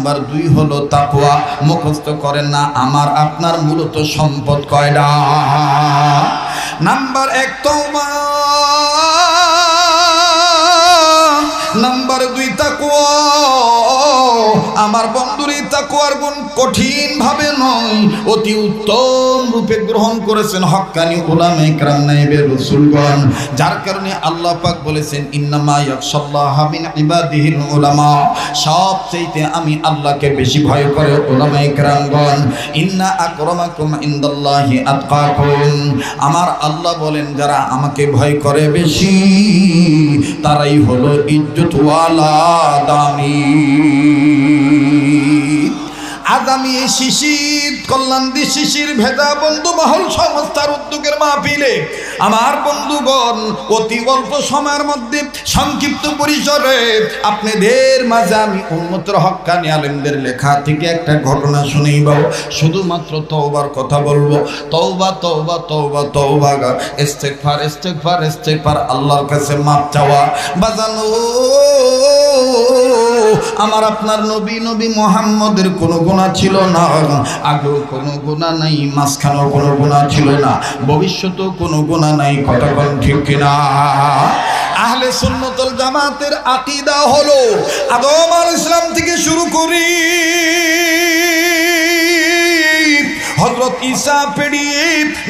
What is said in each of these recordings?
Number দুই হলো তাকুয়া মুখস্থ করেন না, আমার আপনার মূলত সম্পদ কয়টা নাম্বার এক, তওবা। নাম্বার দুই তাকুয়া আমার বন্ধুর এই তাকুয়ার গুণ কঠিন ভাবে নয়। অতি উত্তম রূপে গ্রহণ করেছেন হক্কানি উলামা ইকরাম নাইবে রাসূলগণ। যার কারণে আল্লাহ পাক বলেছেন, ইন্নামা ইয়াখশাল্লাহ মিন ইবাদিহিল উলামা। সবচেয়ে আমি আল্লাহকে বেশি ভয় করে উলামা ইকরামগণ। ইন্না আকরামাকুম ইনদাল্লাহি আতকাকুম। আমার আল্লাহ বলেন, যারা আমাকে ভয় করে বেশি, তারাই হলো ইজ্জতওয়ালা দামি। আগামী এই শিশির, কল্যাণদী শিশির ভেদা বন্ধু মহল সংস্থার উদ্যোগের মাহফিলে আমার বন্ধুগণ, অতি অল্প সময়ের মধ্যে সংক্ষিপ্ত পরিসরে আপনাদের মাঝে আমি উন্মতের হক্কানি আলেমদের লেখা থেকে একটা ঘটনা শুনেই বাবু, শুধুমাত্র তওবার কথা বলব। তওবা তওবা তওবা তওবা গা। ইস্তেগফার ইস্তেগফার ইস্তেগফার, আল্লাহর কাছে মাপ চাওয়া। বাজানো আমার আপনার নবী নবী মোহাম্মদের কোনো গুণা ছিল না। আগেও কোনো গুণা নাই, মাঝখানেও কোনো গুণা ছিল না। ভবিষ্যতেও কোনো গুণা নাই কতক্ষণ ঠিক কিনা? আহলে সুন্নতল জামাতের আকিদা হলো আদম আল ইসলাম থেকে শুরু করি। হজরত ঈসা পেরিয়ে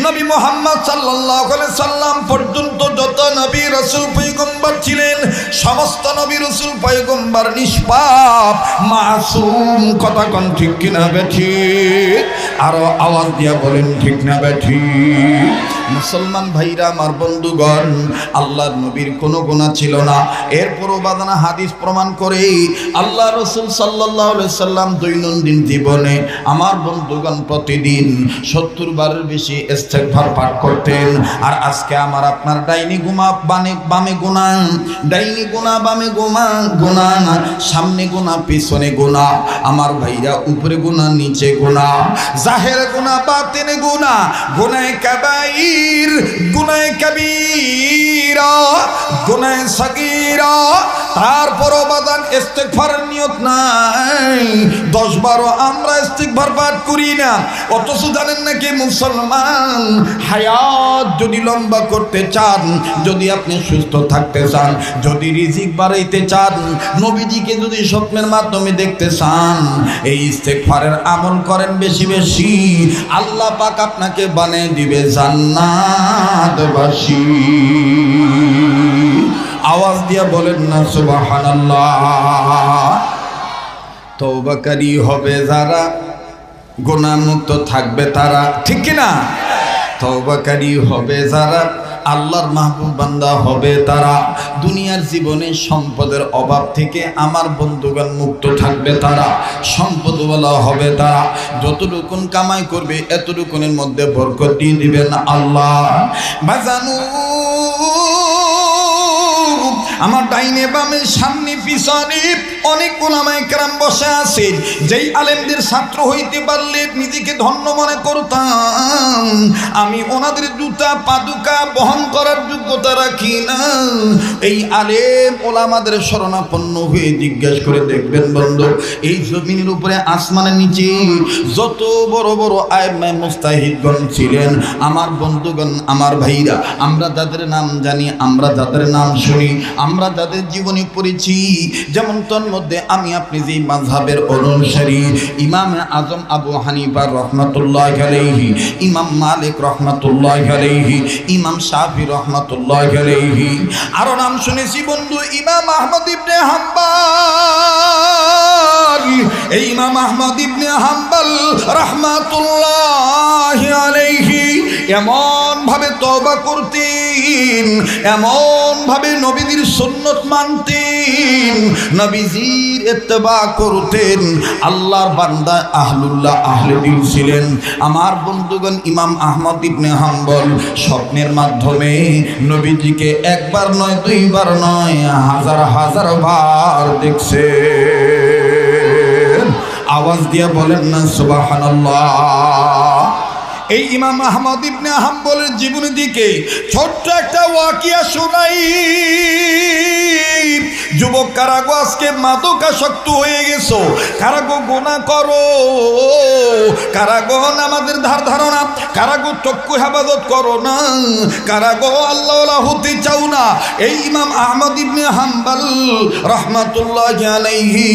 নবী মোহাম্মদ সাল্লাহ সাল্লাম পর্যন্ত যত নবী রসুল পৈগম্বর ছিলেন, সমস্ত নবী রসুল পৈগম্বর নিষ্পাপ, মাসুম কথা কন ঠিক কিনা বেঠি আরও আওয়াজ দিয়া বলেন ঠিক না বেঠি মুসলমান ভাইরা, আমার বন্ধুগণ, আল্লাহর নবীর কোনো গুণা ছিল না। এরপরও বাদানা হাদিস প্রমাণ করে, আল্লাহ রসুল সাল্লাহ সাল্লাম দৈনন্দিন জীবনে আমার বন্ধুগণ প্রতিদিন সত্তর বারের বেশি ইস্তেগফার পাঠ করতেন। আর আজকে আমার আপনার ডাইনি গুমা বানে, বামে গুণা ডাইনি গুণা বামে গুমা গুণা সামনে গুণা পিছনে গুণা আমার ভাইরা উপরে গুণা নিচে গুণা জাহের গুণা বাতেনে গুণা গুনায় কাবাইর গুনায় কবিরা গুনায় সগীরা তারপর বাদান ইস্তেগফার নিয়ত নাই। দশ বারো আমরা ইস্তেগফার পাঠ করি না। অথচ জানেন নাকি মুসলমান হায়াত যদি লম্বা করতে চান, যদি আপনি সুস্থ থাকতে চান, যদি রিজিক বাড়াইতে চান, নবীজিকে যদি স্বপ্নের মাধ্যমে দেখতে চান, এই ইস্তেগফারের আমল করেন বেশি বেশি। আল্লাহ পাক আপনাকে বানিয়ে দিবে জান্নাতবাসী। আওয়াজ দিয়া বলেন না, সুবহানাল্লাহ। হবে যারা গুণামুক্ত থাকবে তারা, ঠিক কি না তওবাকারী হবে যারা, আল্লাহর মাহবুব বান্দা হবে তারা, দুনিয়ার জীবনে সম্পদের অভাব থেকে আমার বন্ধুগণ মুক্ত থাকবে তারা, সম্পদওয়ালা হবে তারা, যতটুকুন কামাই করবে, এতটুকুনের মধ্যে বরকত দিয়ে দিবেন আল্লাহ। বাজানু আমার ডাইনে বামে, সামনে, পিছনে অনেক ওলামায়ে কেরাম বসে আছেন। যেই আলেমদের ছাত্র হইতে পারলে নিজেকে ধন্য মনে করতাম। আমি ওনাদের জুতা, পাদুকা বহন করার যোগ্যতা রাখি না। এই আলেম ওলামাদের শরণাপন্ন হয়ে জিজ্ঞেস করে দেখবেন বন্ধু, এই জমিনের উপরে আসমানের নিচে যত বড় বড় আয়মায় মুস্তাহিদগণ ছিলেন, আমার বন্ধুগণ, আমার ভাইরা, আমরা যাদের নাম জানি, আমরা যাদের নাম শুনি আমরা যাদের জীবনী পড়েছি। যেমন তোর মধ্যে আমি আপনি যে মাঝহাবের অনুসারী, ইমাম আজম আবু হানিফার রহমতুল্লাহ ইমাম মালিক রহমতুল্লাহ আলাইহি, ইমাম শাফি রহমতুল্লাহ আলাইহি। আরও নাম শুনেছি বন্ধু, ইমাম আহমদ ইবনে হাম্বাল। এই ইমাম আহমদ ইবনে হাম্বাল রহমাতুল্লাহ আলাইহি। এমন ভাবে তওবা করতেন এমন ভাবে নবীদের সুন্নত মানতেন, নবীজির ইত্তেবা করতেন। আল্লাহর বান্দা আহলুল্লাহ আহলে দিল ছিলেন। আমার বন্ধুগণ ইমাম আহমদ ইবনে হাম্বল, স্বপ্নের মাধ্যমে নবীজিকে একবার নয়, দুইবার নয়, হাজার হাজার বার দেখছে আওয়াজ দিয়ে বলেন না, সুবহানাল্লাহ। এই ইমাম আহমদ ইবনে হাম্বলের জীবনের দিকে ছোট্ট একটা ওয়াকিয়া শোনাই। যুবক কারাগো আজকে মাদকাসক্ত হয়ে গেছো? কারাগো গোনা করো? কারাগো আমাদের ধার ধারণা, কারাগো চক্ষু হেফাজত করো না। কারাগো আল্লাহ হতে চাও না। এই ইমাম আহমদ ইবনে হাম্বাল রহমাতুল্লাহ আলাইহি,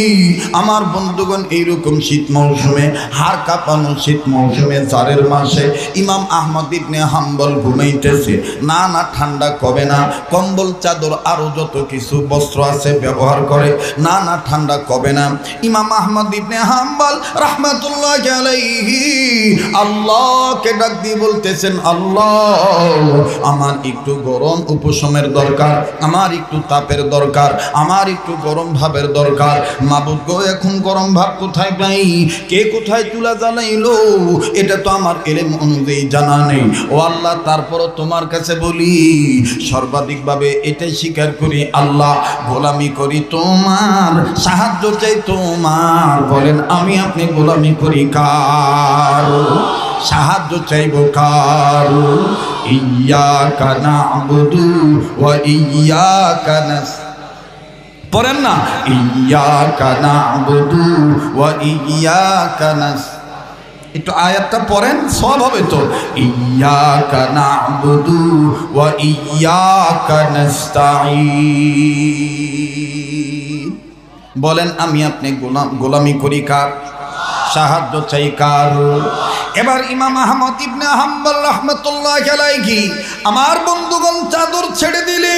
আমার বন্ধুগণ, এইরকম শীত মৌসুমে, হাড় কাঁপানো শীত মৌসুমে জারের মাসে ইমাম আহমদ ইবনে হাম্বল ঘুমাইতেছে। না না, ঠান্ডা কবে না? কম্বল, চাদর, আরও যত কিছু, বস্ত্র আছে, ব্যবহার করে। না না, ঠান্ডা কবে না? ইমাম আহমদ ইবনে হাম্বল রহমাতুল্লাহ আলাইহি আল্লাহকে ডাক দিয়ে বলতেছেন, আল্লাহ, আমার একটু গরম উপশমের দরকার, আমার একটু তাপের দরকার, আমার একটু গরম ভাবের দরকার। মাবুদ গো, এখন গরম ভাব কোথায় পাই কে কোথায় চুলা জ্বালাইলো? এটা তো আমার এলেম অনুযায়ী জানা নেই। ও আল্লাহ, তারপরও তোমার কাছে বলি, সর্বাধিকভাবে এটাই স্বীকার করি, আল্লাহ, গোলামি করি তোমার, সাহায্য চাই তোমার। বলেন, আমি আপনি গোলামি করি কার? সাহায্য চাইব কার? ইয়া কানা আবুদু ও ইয়া কানা পড়েন না? ইয়া কানা আবুদু ও ইয়া কানাস একটু আয়াতটা পড়েন সব হবে তো। ইয়া কানা আবুদু ওয়া ইয়া কানাস্তাঈন বলেন, আমি আপনি গোলাম, গোলামি করি কার? সাহায্য চাই কার? এবার ইমাম আহমদ ইবনে হাম্বল রহমতুল্লাহ খেলায় কি আমার বন্ধুগণ চাদর ছেড়ে দিলেন।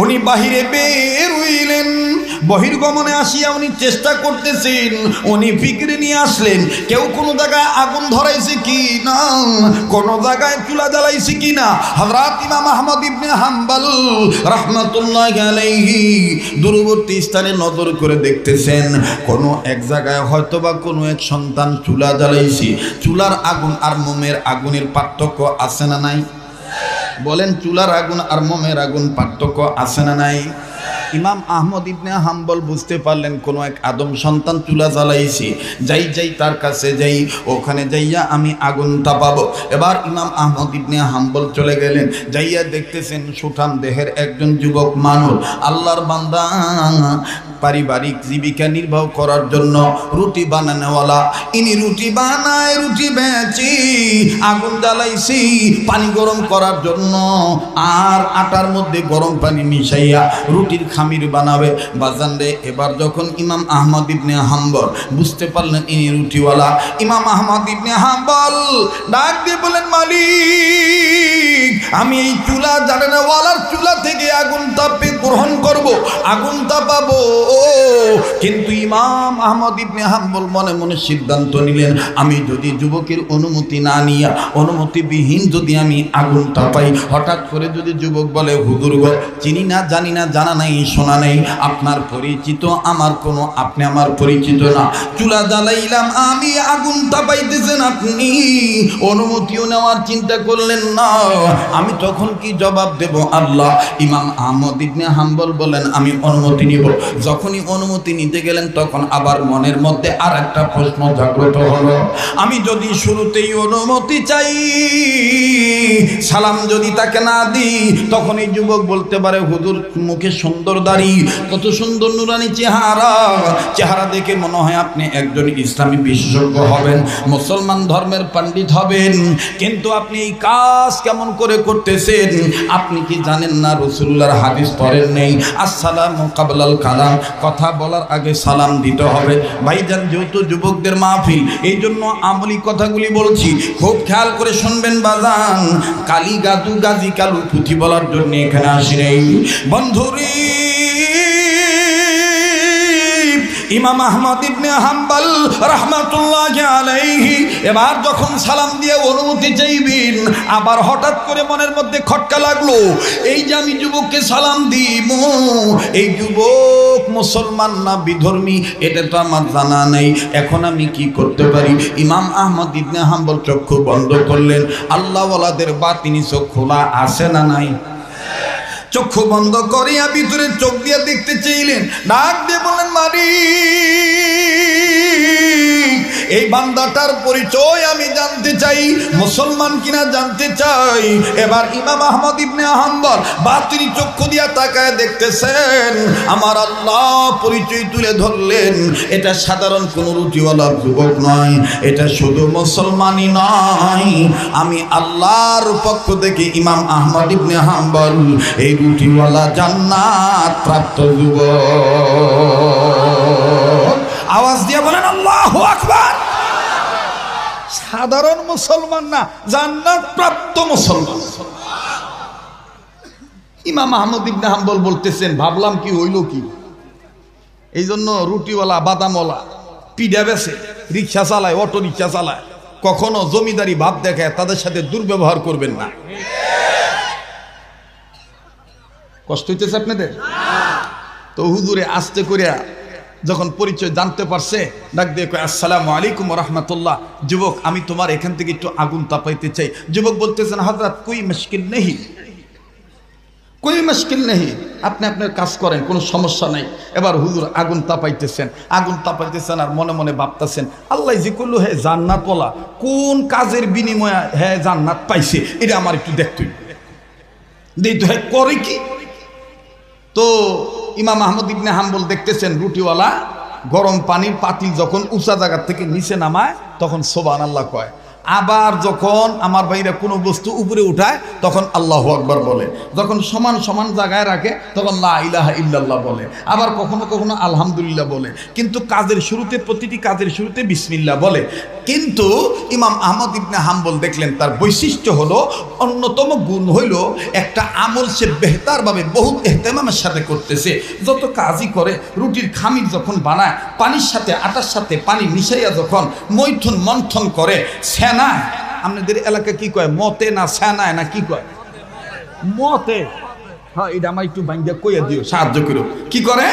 উনি বাহিরে বের হইলেন। বহির্গমনে আসিয়া উনি চেষ্টা করতেছেন, উনি ফিকরে নিয়ে আসলেন। কেউ কোনো জায়গায় আগুন ধরাইছে কি না? কোনো জায়গায় চুলা জ্বালাইছে কি না? হযরত ইমাম আহমদ ইবনে হাম্বল রহমতুল্লাহ আলাইহি দূরবর্তী স্থানে নজর করে দেখতেছেন, কোনো এক জায়গায় হয়তো বা কোনো এক সন্তান চুলা জ্বালাইছে। চুলার আগুন আর মোমের আগুনের পার্থক্য আছে না নাই? বলেন, চুলার আগুন আর মোমের আগুন পার্থক্য আছে না নাই? ইমাম আহমদ ইবনে হাম্বল বুঝতে পারলেন, কোনো এক আদম সন্তান চুলা জ্বালাইছি। যাই যাই তার কাছে যাই, ওখানে যাইয়া আমি আগুন তাপাবো এবার ইমাম আহমদ ইবনে হাম্বল চলে গেলেন, যাইয়া দেখতেছেন সুঠাম দেহের একজন যুবক মানুষ। আল্লাহর বান্দা পারিবারিক জীবিকা নির্বাহ করার জন্য রুটি বানানোওয়ালা। ইনি রুটি বানায়, রুটি বেচি, আগুন জ্বালাইছি, পানি গরম করার জন্য। আর আটার মধ্যে গরম পানি মিশাইয়া রুটির খামির বানাবে। বাজান রে, এবার যখন ইমাম আহমদ ইবনে হাম্বল বুঝতে পারলেন ইনি রুটিওয়ালা, ইমাম আহমদ ইবনে হাম্বল ডাক দিয়ে বলেন মালিক, আমি এই চুলা জানানোওয়ালার চুলা থেকে আগুন তাপে গ্রহণ করব আগুন তাপাবো। কিন্তু ইমাম আহমদ ইবনে হাম্বল মনে মনে সিদ্ধান্ত নিলেন, আমি যদি যুবকের অনুমতি না নিয়া, অনুমতিবিহীন যদি আমি আগুন তাপাই হঠাৎ করে যদি যুবক বলে, হুজুর চিনি না, জানি না, জানা নাই, শোনা নেই, আপনার পরিচিত আমার কোনো, আপনি আমার পরিচিত না। চুলা জ্বালাইলাম, আমি আগুন তাপাইতেছেন আপনি। অনুমতিও নেওয়ার চিন্তা করলেন না। আমি তখন কি জবাব দেব? আল্লাহ, ইমাম আহমদ ইবনে হাম্বল বলেন, আমি অনুমতি নিব। যখনই অনুমতি নিতে গেলেন, তখন আবার মনের মধ্যে আর একটা প্রশ্ন জাগ্রত হলো, আমি যদি শুরুতেই অনুমতি চাই, সালাম যদি তাকে না দিই, তখন এই যুবক বলতে পারে, হুজুর, মুখে সুন্দর দাড়ি, কত সুন্দর নুরানি চেহারা চেহারা দেখে মনে হয় আপনি একজন ইসলামী বিশেষজ্ঞ হবেন, মুসলমান ধর্মের পণ্ডিত হবেন, কিন্তু আপনি এই কাজ কেমন করে করতেছেন, আপনি কি জানেন না, রসুল্লাহর হাদিস পড়েন নেই? আসসালাম কাবলাল কালাম, কথা বলার আগে সালাম দিতে হবে। ভাইজান, যেহেতু যুবকদের মাহফিল এই জন্য আমলি কথাগুলি বলছি। খুব খেয়াল করে শুনবেন বাজান। কালী গাদু গাজী কালু পুঁথি বলার জন্য এখানে আসি নেই বন্ধুরী ইমাম আহমদ ইবনে হাম্বল রহমাতুল্লাহ আলাইহি এবার যখন সালাম দিয়ে অনুমতি চাইবেন, আবার হঠাৎ করে মনের মধ্যে খটকা লাগল, এই যে আমি যুবককে সালাম দিব এই যুবক মুসলমান না বিধর্মী, এটা তো আমার জানা নেই, এখন আমি কি করতে পারি? ইমাম আহমদ ইবনে হাম্বল চক্ষু বন্ধ করলেন, আল্লাহওয়ালাদের বাতিনি চোখ খোলা আসে না নাই? চক্ষু বন্ধ করিয়া ভিতরে চোখ দিয়ে দেখতে চাইলেন। ডাক দিয়ে বলেন মারি। এই বান্দাটার পরিচয় আমি জানতে চাই। মুসলমান কিনা জানতে চাই। এবার ইমাম আহমদ ইবনে আহম্বর বাতিনি চক্ষু দিয়া তাকায় দেখতেছেন, আমার আল্লাহ পরিচয় তুলে ধরলেন। এটা সাধারণ কোনো রুটিওয়ালা যুবক নয়, এটা শুধু মুসলমানই নয়। আমি আল্লাহর পক্ষ থেকে ইমাম আহমদ ইবনে হাম্বল এই রুটিওয়ালা জান্নাত প্রাপ্ত যুবক। আওয়াজ দিয়ে বলেন, আল্লাহ সাধারণ মুসলমান না, জান্নাত প্রাপ্ত মুসলমান। ইমাম আহমদ ইবনে হাম্বল বলতেছেন, ভাবলাম কি হইল কি? এই জন্য রুটিওয়ালা, বাদামওয়ালা, পিডা বেছে, রিক্সা চালায় অটো রিক্সা চালায়। কখনো জমিদারি ভাব দেখায়, তাদের সাথে দুর্ব্যবহার করবেন না। কষ্ট হইতেছে আপনাদের? তো হুজুরে আস্তে করিয়া যখন পরিচয় জানতে পারছে, ডাক দিয়ে কয়, আসসালামু আলাইকুম রহমতুল্লাহ যুবক, আমি তোমার এখান থেকে একটু আগুন তাপাইতে চাই। যুবক বলতেছেন হজরত কুই মুশকিল নেই কই মুশকিল নেই আপনি আপনার কাজ করেন, কোনো সমস্যা নাই। এবার হুজুর আগুন তাপাইতেছেন। আগুন তাপাইতেছেন আর মনে মনে ভাবতেছেন, আল্লাহ যে করল হে জান্নাত বলা কোন কাজের বিনিময়ে হে জান্নাত পাইছে? এটা আমার একটু দেখতে দেই তো হ্যাঁ করে কি? তো ইমাম আহমদ ইবনে হাম্বল দেখতেছেন রুটিওয়ালা, গরম পানির পাতিল যখন উঁচা জায়গার থেকে নিচে নামায়, তখন সোবান আল্লাহ কয় আবার যখন আমার বাইরে কোনো বস্তু উপরে উঠায়, তখন আল্লাহ আকবার বলে। যখন সমান সমান জায়গায় রাখে, তখন লা ইলাহা ইল্লাল্লাহ বলে। আবার কখনো কখনো আলহামদুলিল্লাহ বলে। কিন্তু কাজের শুরুতে, প্রতিটি কাজের শুরুতে বিসমিল্লাহ বলে। কিন্তু ইমাম আহমদ ইবনে হাম্বল দেখলেন, তার বৈশিষ্ট্য হলো, অন্যতম গুণ হইল একটা আমল সে বেহতারভাবে বহু এহতেমামের সাথে করতেছে। যত কাজই করে, রুটির খামির যখন বানায়, পানির সাথে, আটার সাথে পানি মিশাইয়া যখন মৈথুন মন্থন করে সেনা আপনাদের এলাকা কি কয়? মতে না সেনায় না কি কয়? মতে। হ্যাঁ এটা আমার একটু ভাঙ্গা কইয়া দিও, সাহায্য করো। কি করে?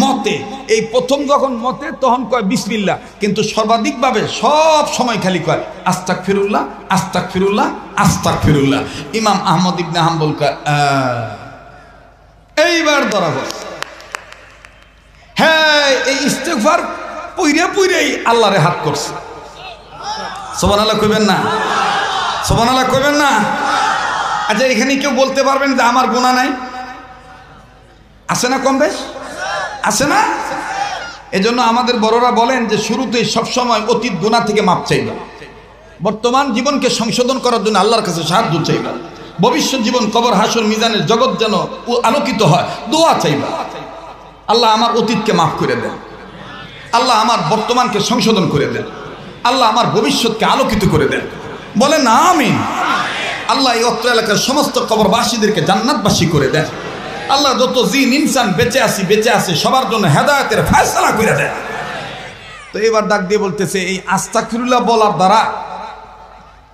মতে। এই প্রথম যখন মতে, তখন কয় বিসমিল্লা কিন্তু সর্বাধিকভাবে সব সময় খালি কয় আস্তাক ফিরুল্লাহ আস্তাক ফিরুল্লাহ আস্তাক ফিরুল্লাহ ইমাম আহমদ ইবনে হাম্বল কয়। এইবার ধরা পড়ে হ্যাঁ এই ইস্তেকফার পুইরে পুইরেই আল্লাহরে হাত করছে। সোবান আল্লাহ কইবেন না। সোবান আল্লাহ কইবেন না। আচ্ছা এখানে কেউ বলতে পারবেন যে আমার গুণা নাই? আছে না কম বেশ? আছে না? এজন্য আমাদের বড়রা বলেন যে শুরুতেই সবসময় অতীত গুণা থেকে মাপ চাইবা। বর্তমান জীবনকে সংশোধন করার জন্য আল্লাহর কাছে সাহায্য চাইবা। ভবিষ্যৎ জীবন কবর, হাসর, মিজানের জগৎ যেন আলোকিত হয়, দোয়া চাইবা। আল্লাহ আমার অতীতকে মাফ করে দেন। আল্লাহ আমার বর্তমানকে সংশোধন করে দেন। আল্লাহ আমার ভবিষ্যৎকে আলোকিত করে দেন। বলে না আমি আল্লাহ এই অত্র এলাকার সমস্ত কবরবাসীদেরকে জান্নাতবাসী করে দেন। আল্লাহ যত জিন, ইনসান বেঁচে আসি বেঁচে আসি সবার জন্য হেদায়তের ফয়সালা করে দেন। তো এবার ডাক দিয়ে বলতেছে, এই আস্তাকফিরুল্লাহ বলার দ্বারা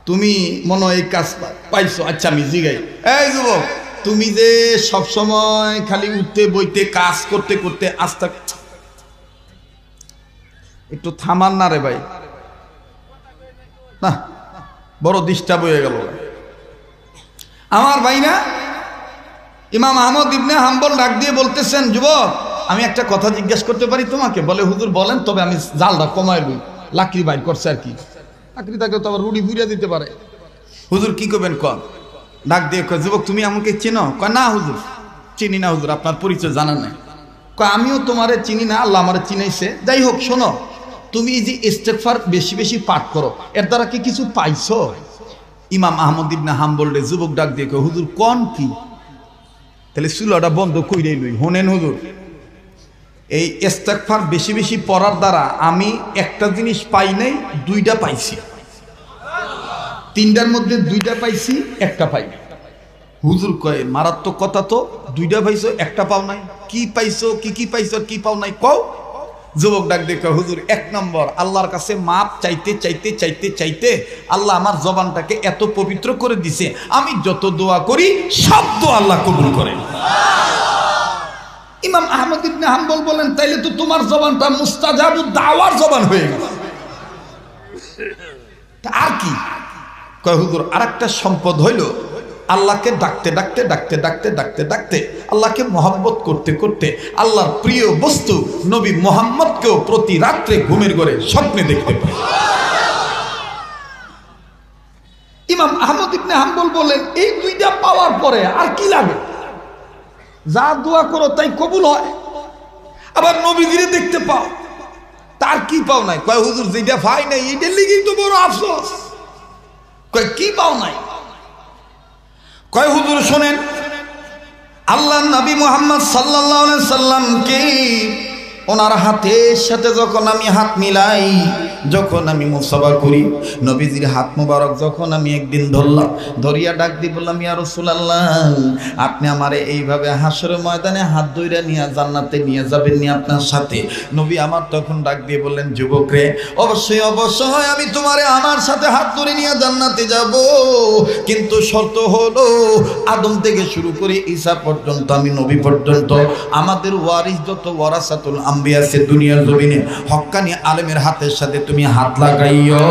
তুমি মনে এই কাজ পাইছো। আচ্ছা আমি জিগাই। এই যুবক, তুমি যে সব সময় খালি উঠতে, বইতে, কাজ করতে করতে আস্তা একটু থামান না রে ভাই। বড় ডিস্টার্ব হয়ে গেল। আমার ভাই না ইমাম আহমদ ইবনে হাম্বল ডাক দিয়ে বলতেছেন, যুবক, আমি একটা কথা জিজ্ঞেস করতে পারি তোমাকে। বলে, হুজুর বলেন, তবে আমি জালটা কমাই লই, লাকড়ি বাইর করছে আর কি। লাকড়ি থাকলে তো আবার রুড়ি ফুরিয়ে দিতে পারে। হুজুর কি করবেন কন? ডাক দিয়ে কয়, যুবক, তুমি আমাকে চেনো? কয়, না হুজুর, চিনি না হুজুর, আপনার পরিচয় জানা নাই। কয়, আমিও তোমারে চিনি না, আল্লাহ আমারে চিনাইছে। যাই হোক, শোনো তুমি এই যে ইস্তেকফার বেশি বেশি পাঠ করো, এর দ্বারা কি কিছু পাইছ? ইমাম আহমদ ইবনে হাম রে যুবক ডাক দিয়ে হুজুর, কোন কি? তাহলে চুলাটা বন্ধ কইরেই লই। হোনেন হুজুর, এই ইস্তেকফার বেশি বেশি পড়ার দ্বারা আমি একটা জিনিস পাই নাই, দুইটা পাইছি। তিনটার মধ্যে দুইটা পাইছি, একটা পাই। হুজুর কয়, মারাত্মক কথা তো, দুইটা পাইছো, একটা পাও নাই। কি পাইছো, কি কি পাইছো কি পাও নাই, কও। যুবক ডাক দেখে, হুজুর, এক নম্বর, আল্লাহর কাছে মাপ চাইতে চাইতে চাইতে চাইতে আল্লাহ আমার জবানটাকে এত পবিত্র করে দিছে। আমি যত দোয়া করি, সব দোয়া আল্লাহ কবুল করে। ইমাম আহমদ ইবনে হাম্বল বলেন, তাইলে তো তোমার জবানটা মুস্তাজাবু দাওয়ার জবান হয়ে গেল। আর কি? কয়, হুজুর, আরেকটা সম্পদ হইল আল্লাহকে ডাকতে ডাকতে ডাকতে ডাকতে ডাকতে ডাকতে, আল্লাহকে মহাব্বত করতে করতে আল্লাহর প্রিয় বস্তু নবী মোহাম্মদকেও প্রতি রাত্রে ঘুমের ঘরে স্বপ্নে দেখতে পায়। ইমাম আহমদ ইবনে হাম্বল বললেন এই দুইটা পাওয়ার পরে আর কি লাগে? যা দোয়া করো তাই কবুল হয়। আবার নবী নবীজিরে দেখতে পাও, তার কি পাও নাই? কয়, হুজুর যেটা পাই নাই এটার লিগেই তো বড় আফসোস। কয়, কি পাও নাই? কয় হুজুর শোনেন? আল্লাহ নবী মোহাম্মদ সাল্লাহ সাল্লামকে ওনার হাতের সাথে যখন আমি হাত মিলাই, যখন আমি মুসাফা করি, নবীজির হাত মুবারক যখন আমি একদিন ধরলাম, ধরিয়া ডাক দি বললাম, ইয়া রাসূলুল্লাহ, আপনি আমারে এইভাবে হাসর ময়দানে হাত ধইরা নিয়ে জান্নাতে নিয়ে যাবেন নি আপনার সাথে? নবী আমার তখন ডাক দিয়ে বললেন, যুবক রে, অবশ্যই অবশ্যই আমি তোমারে আমার সাথে হাত ধরে নিয়ে জান্নাতে যাব। কিন্তু শর্ত হলো, আদম থেকে শুরু করে ঈসা পর্যন্ত, আমি নবী পর্যন্ত, আমাদের ওয়ারিস যত ওয়ারাসাতুল আম্বিয়া আছে দুনিয়ার জমিনে। হক্কানি আলেমের হাতের সাথে তুমি হাত লাগাইও